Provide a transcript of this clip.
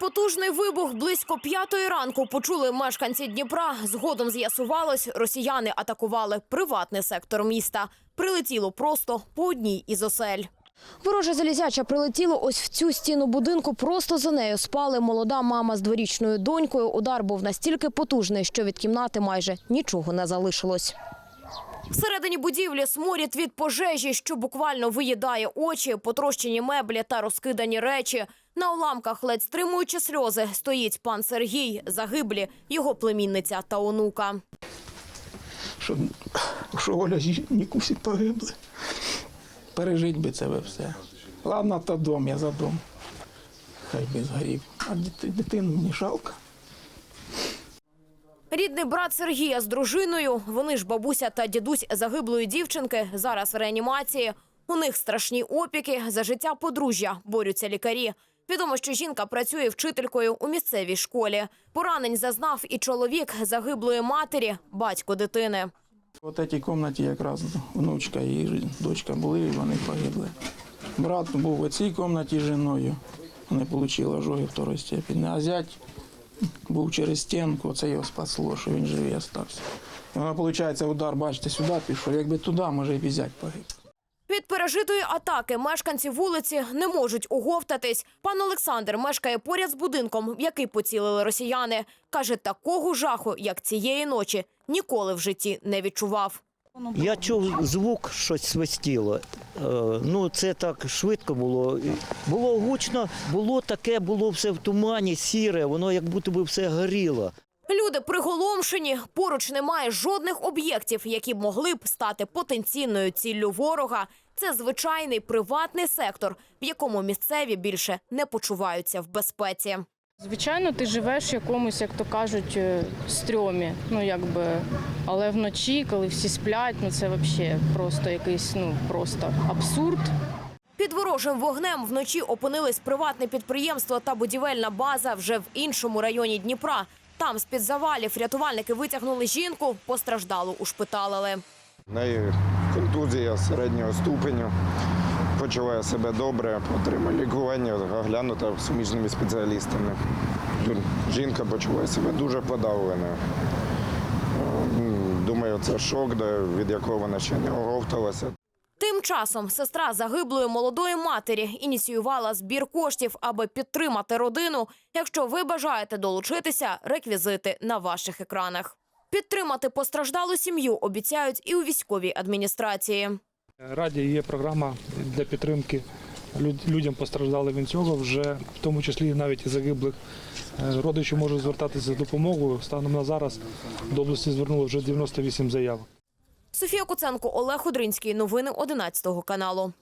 Потужний вибух близько п'ятої ранку почули мешканці Дніпра. Згодом з'ясувалось, росіяни атакували приватний сектор міста. Прилетіло просто по одній із осель. Вороже залізяча прилетіло ось в цю стіну будинку. Просто за нею спали молода мама з дворічною донькою. Удар був настільки потужний, що від кімнати майже нічого не залишилось. Всередині будівлі сморід від пожежі, що буквально виїдає очі, потрощені меблі та розкидані речі. На уламках, ледь стримуючи сльози, стоїть пан Сергій, загиблі, його племінниця та онука. Щоб що Оля з Нікусі погибли. Пережить би це все. Ладно, то дом, я за дом. Хай би згорів. А дити- дитину мені жалко. Рідний брат Сергія з дружиною. Вони ж бабуся та дідусь загиблої дівчинки. Зараз в реанімації. У них страшні опіки. За життя подружжя борються лікарі. Відомо, що жінка працює вчителькою у місцевій школі. Поранень зазнав і чоловік загиблої матері, батько дитини. В цій кімнаті якраз внучка і дочка були, і вони погибли. Брат був у цій кімнаті жіною. Не отримали ожоги второї степені. А зять був через стінку, це його спасло, що він живий. І Воно, виходить, удар, бачите, сюди пішов. Якби туди, може, і зять погиб. Від пережитої атаки мешканці вулиці не можуть оговтатись. Пан Олександр мешкає поряд з будинком, в який поцілили росіяни. Каже, такого жаху, як цієї ночі, ніколи в житті не відчував. Я чув звук, щось свистіло. Е, Ну, це так швидко було. Було гучно, було таке, було все в тумані, сіре, воно як будто би все горіло. Люди приголомшені. Поруч немає жодних об'єктів, які б могли б стати потенційною ціллю ворога. Це звичайний приватний сектор, в якому місцеві більше не почуваються в безпеці. Звичайно, ти живеш в якомусь, як то кажуть, е, стрьомі. Ну якби, але вночі, коли всі сплять, ну це взагалі просто якийсь ну просто абсурд. Під ворожим вогнем вночі опинились приватне підприємство та будівельна база вже в іншому районі Дніпра. Там з-під завалів рятувальники витягнули жінку, постраждалу ушпиталили. В неї контузія середнього ступеню. Почуває себе добре, отримує лікування, оглянута суміжними спеціалістами. Жінка почуває себе дуже подавленою. Думаю, це шок, від якого вона ще не оговталася. Тим часом сестра загиблої молодої матері ініціювала збір коштів, аби підтримати родину. Якщо ви бажаєте долучитися, реквізити на ваших екранах. Підтримати постраждалу сім'ю обіцяють і у військовій адміністрації. Раді є програма для підтримки людям постраждалим від цього, вже в тому числі навіть і загиблих Е, родичі можуть звертатися за допомогою. Станом на зараз до області звернуло вже 98 заяв. Софія Куценко, Олег Одринський. Новини 11 каналу.